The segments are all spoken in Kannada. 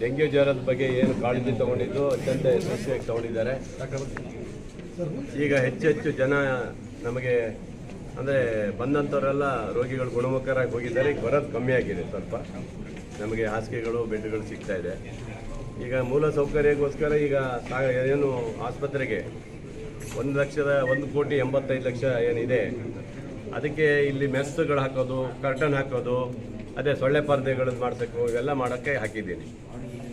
ಡೆಂಗ್ಯೂ ಜ್ವರದ ಬಗ್ಗೆ ಏನು ಕಾಳಜಿ ತಗೊಂಡಿದ್ದು ಅತ್ಯಂತ ಯಶಸ್ವಿಯಾಗಿ ತಗೊಂಡಿದ್ದಾರೆ. ಈಗ ಹೆಚ್ಚು ಹೆಚ್ಚು ಜನ ನಮಗೆ ಅಂದರೆ ಬಂದಂಥವರೆಲ್ಲ ರೋಗಿಗಳು ಗುಣಮುಖರಾಗಿ ಹೋಗಿದ್ದಾರೆ. ಈಗ ಬರೋದು ಕಮ್ಮಿ ಆಗಿದೆ ಸ್ವಲ್ಪ. ನಮಗೆ ಹಾಸಿಗೆಗಳು, ಬೆಡ್ಗಳು ಸಿಗ್ತಾ ಇದೆ. ಈಗ ಮೂಲ ಸೌಕರ್ಯಕ್ಕೋಸ್ಕರ ಈಗ ಏನು ಆಸ್ಪತ್ರೆಗೆ ಒಂದು ಲಕ್ಷದ ಒಂದು ಕೋಟಿ ಎಂಬತ್ತೈದು ಲಕ್ಷ ಏನಿದೆ. ಅದಕ್ಕೆ ಇಲ್ಲಿ ಮೆಸ್ಸುಗಳು ಹಾಕೋದು, ಕರ್ಟನ್ ಹಾಕೋದು ಅದೇ ಸೊಳ್ಳೆ ಪರದೆಗಳನ್ನು ಮಾಡಬೇಕು ಇವೆಲ್ಲ ಮಾಡೋಕ್ಕೆ ಹಾಕಿದ್ದೀನಿ.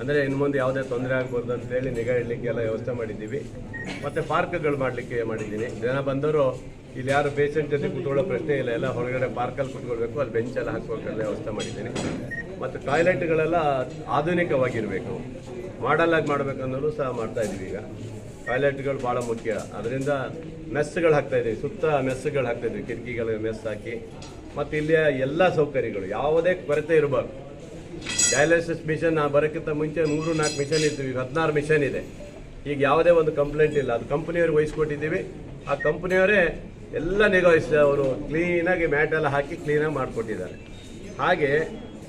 ಅಂದರೆ ಇನ್ನು ಮುಂದೆ ಯಾವುದೇ ತೊಂದರೆ ಆಗ್ಬಾರ್ದು ಅಂತೇಳಿ ನಿಗಾ ಇಡಲಿಕ್ಕೆ ಎಲ್ಲ ವ್ಯವಸ್ಥೆ ಮಾಡಿದ್ದೀವಿ. ಮತ್ತು ಪಾರ್ಕ್ಗಳು ಮಾಡಲಿಕ್ಕೆ ಮಾಡಿದ್ದೀನಿ. ಜನ ಬಂದವರು ಇಲ್ಲಿ ಯಾರು ಪೇಷಂಟ್ ಜೊತೆ ಕೂತ್ಕೊಳ್ಳೋ ಪ್ರಶ್ನೆ ಇಲ್ಲ. ಎಲ್ಲ ಹೊರಗಡೆ ಪಾರ್ಕಲ್ಲಿ ಕೂತ್ಕೊಳ್ಬೇಕು. ಅಲ್ಲಿ ಬೆಂಚೆಲ್ಲ ಹಾಕ್ಬೇಕಲ್ಲ ವ್ಯವಸ್ಥೆ ಮಾಡಿದ್ದೀನಿ. ಮತ್ತು ಟಾಯ್ಲೆಟ್ಗಳೆಲ್ಲ ಆಧುನಿಕವಾಗಿರಬೇಕು. ಮಾಡಲಾಗಿ ಮಾಡಬೇಕು ಅನ್ನೋದು ಸಹ ಮಾಡ್ತಾ ಇದ್ದೀವಿ ಈಗ. ಟಾಯ್ಲೆಟ್ಗಳು ಭಾಳ ಮುಖ್ಯ. ಅದರಿಂದ ಮೆಸ್ಗಳು ಹಾಕ್ತಾಯಿದ್ದೀವಿ ಸುತ್ತ ಮೆಸ್ಗಳು ಹಾಕ್ತಾ ಕಿಟಕಿಗಳಿಗೆ ಕಿಟಕಿಗಳ ಮೆಸ್ ಹಾಕಿ. ಮತ್ತು ಇಲ್ಲಿಯ ಎಲ್ಲ ಸೌಕರ್ಯಗಳು, ಯಾವುದೇ ಕೊರತೆ ಇರಬಾರ್ದು. ಡಯಾಲಿಸಿಸ್ ಮಿಷನ್ ಬರೋಕ್ಕಿಂತ ಮುಂಚೆ ಮೂರು, ನಾಲ್ಕು ಮಿಷನ್ ಇತ್ತು ಈಗ ಹದಿನಾರು ಮಿಷನ್ ಇದೆ. ಈಗ ಯಾವುದೇ ಒಂದು ಕಂಪ್ಲೇಂಟ್ ಇಲ್ಲ, ಅದು ಕಂಪ್ನಿಯವ್ರಿಗೆ ವಹಿಸ್ಕೊಟ್ಟಿದ್ದೀವಿ. ಆ ಕಂಪ್ನಿಯವರೇ ಎಲ್ಲ ನಿಗಾಯಿಸಿ ಅವರು ಕ್ಲೀನಾಗಿ ಮ್ಯಾಟ್ ಎಲ್ಲ ಹಾಕಿ ಕ್ಲೀನಾಗಿ ಮಾಡಿಕೊಟ್ಟಿದ್ದಾರೆ. ಹಾಗೆ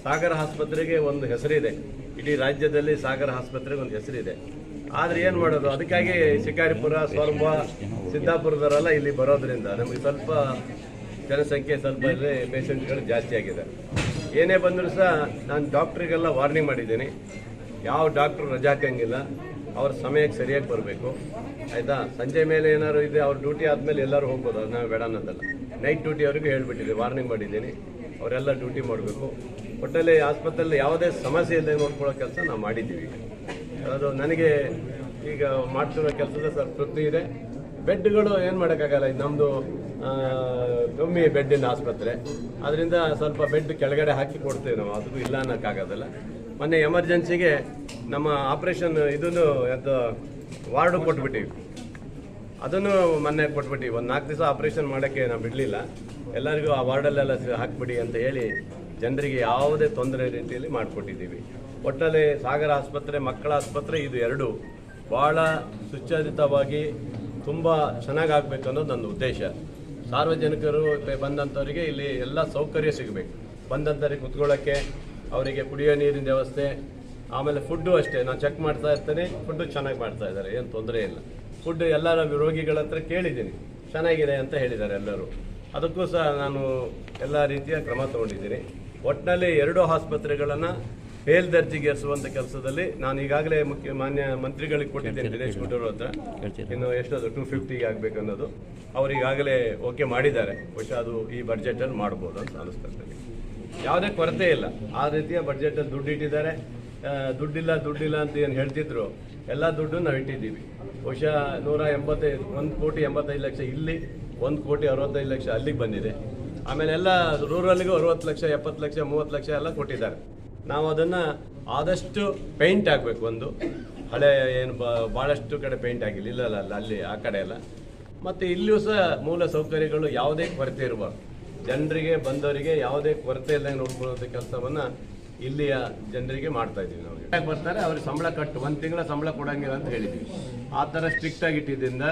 ಸಾಗರ ಆಸ್ಪತ್ರೆಗೆ ಒಂದು ಹೆಸರಿದೆ. ಇಡೀ ರಾಜ್ಯದಲ್ಲಿ ಸಾಗರ ಆಸ್ಪತ್ರೆಗೆ ಒಂದು ಹೆಸರಿದೆ. ಆದರೆ ಏನು ಮಾಡೋದು? ಅದಕ್ಕಾಗಿ ಶಿಕಾರಿಪುರ ಸ್ವರ್ಭ ಸಿದ್ದಾಪುರದವರೆಲ್ಲ ಇಲ್ಲಿ ಬರೋದ್ರಿಂದ ನಮಗೆ ಸ್ವಲ್ಪ ಜನಸಂಖ್ಯೆ ಸ್ವಲ್ಪ ಇಲ್ಲಿ ಪೇಷಂಟ್ಗಳು ಜಾಸ್ತಿ ಆಗಿದೆ. ಏನೇ ಬಂದರೂ ಸಹ ನಾನು ಡಾಕ್ಟ್ರಿಗೆಲ್ಲ ವಾರ್ನಿಂಗ್ ಮಾಡಿದ್ದೀನಿ. ಯಾವ ಡಾಕ್ಟ್ರು ರಜಾ ಹಾಕಂಗಿಲ್ಲ. ಅವ್ರ ಸಮಯಕ್ಕೆ ಸರಿಯಾಗಿ ಬರಬೇಕು. ಆಯಿತಾ? ಸಂಜೆ ಮೇಲೆ ಏನಾದ್ರು ಇದೆ ಅವ್ರ ಡ್ಯೂಟಿ ಆದಮೇಲೆ ಎಲ್ಲರೂ ಹೋಗ್ಬೋದು. ಅದನ್ನ ಬೇಡ ಅನ್ನೋದಲ್ಲ. ನೈಟ್ ಡ್ಯೂಟಿ ಅವ್ರಿಗೂ ಹೇಳ್ಬಿಟ್ಟಿದ್ದೆ ವಾರ್ನಿಂಗ್ ಮಾಡಿದ್ದೀನಿ. ಅವರೆಲ್ಲ ಡ್ಯೂಟಿ ಮಾಡಬೇಕು. ಒಟ್ಟಲ್ಲಿ ಆಸ್ಪತ್ರೆಯಲ್ಲಿ ಯಾವುದೇ ಸಮಸ್ಯೆ ಇಲ್ಲದೆ ನೋಡ್ಕೊಳ್ಳೋ ಕೆಲಸ ನಾವು ಮಾಡಿದ್ದೀವಿ. ಅದು ನನಗೆ ಈಗ ಮಾಡ್ತಿರೋ ಕೆಲಸದ ಸರ್ ತೃಪ್ತಿ ಇದೆ. ಬೆಡ್ಗಳು ಏನು ಮಾಡೋಕ್ಕಾಗಲ್ಲ. ಇದು ನಮ್ಮದು ಕಮ್ಮಿ ಬೆಡ್ಡಿನ ಆಸ್ಪತ್ರೆ. ಅದರಿಂದ ಸ್ವಲ್ಪ ಬೆಡ್ ಕೆಳಗಡೆ ಹಾಕಿ ಕೊಡ್ತೇವೆ ನಾವು. ಅದಕ್ಕೂ ಇಲ್ಲ ಅನ್ನೋಕ್ಕಾಗೋದಿಲ್ಲ. ಮೊನ್ನೆ ಎಮರ್ಜೆನ್ಸಿಗೆ ನಮ್ಮ ಆಪ್ರೇಷನ್ ಇದನ್ನು ಅದು ವಾರ್ಡು ಕೊಟ್ಬಿಟ್ಟಿವಿ. ಅದನ್ನು ಮೊನ್ನೆ ಕೊಟ್ಬಿಟ್ಟಿವಿ. ಒಂದು ನಾಲ್ಕು ದಿವಸ ಆಪ್ರೇಷನ್ ಮಾಡೋಕ್ಕೆ ನಾವು ಬಿಡಲಿಲ್ಲ. ಎಲ್ಲರಿಗೂ ಆ ವಾರ್ಡಲ್ಲೆಲ್ಲ ಹಾಕ್ಬಿಡಿ ಅಂತ ಹೇಳಿ ಜನರಿಗೆ ಯಾವುದೇ ತೊಂದರೆ ರೀತಿಯಲ್ಲಿ ಮಾಡಿಕೊಟ್ಟಿದ್ದೀವಿ. ಒಟ್ಟಲ್ಲಿ ಸಾಗರ ಆಸ್ಪತ್ರೆ, ಮಕ್ಕಳ ಆಸ್ಪತ್ರೆ, ಇದು ಎರಡು ಭಾಳ ಸುಚರಿತವಾಗಿ ತುಂಬ ಚೆನ್ನಾಗಿ ಆಗಬೇಕು ಅನ್ನೋದು ನನ್ನ ಉದ್ದೇಶ. ಸಾರ್ವಜನಿಕರು ಬಂದಂಥವರಿಗೆ ಇಲ್ಲಿ ಎಲ್ಲ ಸೌಕರ್ಯ ಸಿಗಬೇಕು. ಬಂದಂಥವ್ರಿಗೆ ಕುತ್ಕೊಳ್ಳೋಕ್ಕೆ, ಅವರಿಗೆ ಕುಡಿಯೋ ನೀರಿನ ವ್ಯವಸ್ಥೆ, ಆಮೇಲೆ ಫುಡ್ಡು ಅಷ್ಟೇ. ನಾನು ಚೆಕ್ ಮಾಡ್ತಾ ಇರ್ತೇನೆ ಫುಡ್ಡು ಚೆನ್ನಾಗಿ ಮಾಡ್ತಾ ಇದ್ದಾರೆ, ಏನು ತೊಂದರೆ ಇಲ್ಲ. ಫುಡ್ ಎಲ್ಲ ರೋಗಿಗಳ ಹತ್ರ ಕೇಳಿದ್ದೀನಿ. ಚೆನ್ನಾಗಿದೆ ಅಂತ ಹೇಳಿದ್ದಾರೆ ಎಲ್ಲರೂ. ಅದಕ್ಕೂ ಸಹ ನಾನು ಎಲ್ಲ ರೀತಿಯ ಕ್ರಮ ತಗೊಂಡಿದ್ದೀನಿ. ಒಟ್ಟಿನಲ್ಲಿ ಎರಡು ಆಸ್ಪತ್ರೆಗಳನ್ನು ಮೇಲ್ದರ್ಜೆಗೇರಿಸುವಂಥ ಕೆಲಸದಲ್ಲಿ ನಾನು ಈಗಾಗಲೇ ಮುಖ್ಯ ಮಾನ್ಯ ಮಂತ್ರಿಗಳಿಗೆ ಕೊಟ್ಟಿದ್ದೇನೆ ದಿನೇಶ್ ಗುಂಡೂರು ಹತ್ರ. ಇನ್ನು ಎಷ್ಟದು ಟೂ ಫಿಫ್ಟಿಗೆ ಆಗಬೇಕು ಅನ್ನೋದು. ಅವ್ರು ಈಗಾಗಲೇ ಓಕೆ ಮಾಡಿದ್ದಾರೆ. ಬಹುಶಃ ಅದು ಈ ಬಡ್ಜೆಟಲ್ಲಿ ಮಾಡ್ಬೋದು ಅಂತ ಅನಿಸ್ತಾ ನನಗೆ ಯಾವುದೇ ಕೊರತೆ ಇಲ್ಲ. ಆ ರೀತಿಯ ಬಡ್ಜೆಟಲ್ಲಿ ದುಡ್ಡು ಇಟ್ಟಿದ್ದಾರೆ. ದುಡ್ಡಿಲ್ಲ ದುಡ್ಡಿಲ್ಲ ಅಂತ ಏನು ಹೇಳ್ತಿದ್ರು ಎಲ್ಲ ದುಡ್ಡು ನಾವು ಇಟ್ಟಿದ್ದೀವಿ. ಬಹುಶಃ ನೂರ ಎಂಬತ್ತೈದು ಒಂದು ಕೋಟಿ ಎಂಬತ್ತೈದು ಲಕ್ಷ ಇಲ್ಲಿ ಒಂದು ಕೋಟಿ ಅರವತ್ತೈದು ಲಕ್ಷ ಅಲ್ಲಿಗೆ ಬಂದಿದೆ. ಆಮೇಲೆ ಎಲ್ಲ ರೂರಲ್ಗೂ ಅರವತ್ತು ಲಕ್ಷ ಎಪ್ಪತ್ತು ಲಕ್ಷ ಮೂವತ್ತು ಲಕ್ಷ ಎಲ್ಲ ಕೊಟ್ಟಿದ್ದಾರೆ. ನಾವು ಅದನ್ನು ಆದಷ್ಟು ಪೇಂಟ್ ಆಗಬೇಕು ಒಂದು. ಹಳೆ ಏನು ಭಾಳಷ್ಟು ಕಡೆ ಪೇಂಟ್ ಆಗಿಲ್ಲ ಇಲ್ಲಲ್ಲ ಅಲ್ಲ ಆ ಕಡೆ ಎಲ್ಲ. ಮತ್ತು ಇಲ್ಲಿಯೂ ಸಹ ಮೂಲ ಸೌಕರ್ಯಗಳು ಯಾವುದೇ ಕೊರತೆ ಇರಬಾರ್ದು. ಜನರಿಗೆ, ಬಂದವರಿಗೆ ಯಾವುದೇ ಕೊರತೆ ಇಲ್ಲದಂಗೆ ನೋಡ್ಕೊಳ್ಳೋಂಥ ಕೆಲಸವನ್ನು ಇಲ್ಲಿಯ ಜನರಿಗೆ ಮಾಡ್ತಾ ಇದ್ದೀವಿ ನಾವು. ಬರ್ತಾರೆ ಅವ್ರಿಗೆ ಸಂಬಳ ಕಟ್ಟು. ಒಂದು ತಿಂಗಳ ಸಂಬಳ ಕೊಡಂಗಿಲ್ಲ ಅಂತ ಹೇಳಿದ್ವಿ. ಆ ಥರ ಸ್ಟ್ರಿಕ್ಟಾಗಿ ಇಟ್ಟಿದ್ದರಿಂದ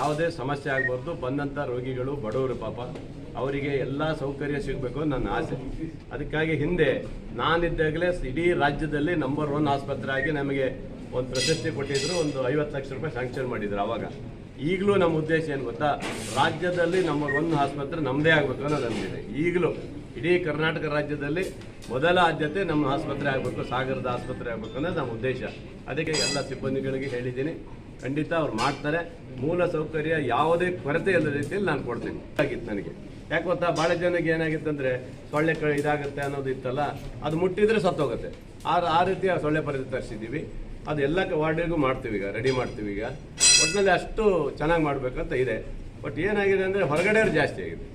ಯಾವುದೇ ಸಮಸ್ಯೆ ಆಗ್ಬಾರ್ದು. ಬಂದಂಥ ರೋಗಿಗಳು ಬಡವರು ಪಾಪ. ಅವರಿಗೆ ಎಲ್ಲ ಸೌಕರ್ಯ ಸಿಗಬೇಕು ನನ್ನ ಆಸೆ. ಅದಕ್ಕಾಗಿ ಹಿಂದೆ ನಾನಿದ್ದಾಗಲೇ ಇಡೀ ರಾಜ್ಯದಲ್ಲಿ ನಂಬರ್ ಒನ್ ಆಸ್ಪತ್ರೆ ಆಗಿ ನಮಗೆ ಒಂದು ಪ್ರಶಸ್ತಿ ಕೊಟ್ಟಿದ್ರು, ಒಂದು ಐವತ್ತು ಲಕ್ಷ ರೂಪಾಯಿ ಸ್ಯಾಂಕ್ಷನ್ ಮಾಡಿದ್ರು ಅವಾಗ. ಈಗಲೂ ನಮ್ಮ ಉದ್ದೇಶ ಏನು ಗೊತ್ತಾ? ರಾಜ್ಯದಲ್ಲಿ ನಂಬರ್ ಒನ್ ಆಸ್ಪತ್ರೆ ನಮ್ಮದೇ ಆಗಬೇಕು ಅನ್ನೋದು ನಮಗಿದೆ ಈಗಲೂ ಇಡೀ ಕರ್ನಾಟಕ ರಾಜ್ಯದಲ್ಲಿ ಮೊದಲ ಆದ್ಯತೆ ನಮ್ಮ ಆಸ್ಪತ್ರೆ ಆಗಬೇಕು, ಸಾಗರದ ಆಸ್ಪತ್ರೆ ಆಗಬೇಕು ಅನ್ನೋದು ನಮ್ಮ ಉದ್ದೇಶ. ಅದಕ್ಕೆ ಎಲ್ಲ ಸಿಬ್ಬಂದಿಗಳಿಗೆ ಹೇಳಿದ್ದೀನಿ. ಖಂಡಿತ ಅವ್ರು ಮಾಡ್ತಾರೆ. ಮೂಲ ಸೌಕರ್ಯ ಯಾವುದೇ ಕೊರತೆ ಇಲ್ಲದ ರೀತಿಯಲ್ಲಿ ನಾನು ಕೊಡ್ತೀನಿ. ಆಗಿತ್ತು ನನಗೆ. ಯಾಕೆ ಗೊತ್ತಾ? ಭಾಳ ಜನಕ್ಕೆ ಏನಾಗಿತ್ತಂದ್ರೆ ಸೊಳ್ಳೆ ಕ ಇದಾಗುತ್ತೆ ಅನ್ನೋದು ಇತ್ತಲ್ಲ, ಅದು ಮುಟ್ಟಿದ್ರೆ ಸತ್ತೋಗುತ್ತೆ. ಆ ಆ ರೀತಿಯ ಸೊಳ್ಳೆ ಪರಿಧಿ ತರಿಸಿದ್ದೀವಿ. ಅದು ಎಲ್ಲ ವಾರ್ಡಿಗೂ ಮಾಡ್ತೀವಿ ಈಗ, ರೆಡಿ ಮಾಡ್ತೀವಿ ಈಗ. ಒಟ್ಟಿನಲ್ಲಿ ಅಷ್ಟು ಚೆನ್ನಾಗಿ ಮಾಡಬೇಕಂತ ಇದೆ. ಬಟ್ ಏನಾಗಿದೆ ಅಂದರೆ ಹೊರಗಡೆಯವ್ರು ಜಾಸ್ತಿ ಆಗಿದೆ.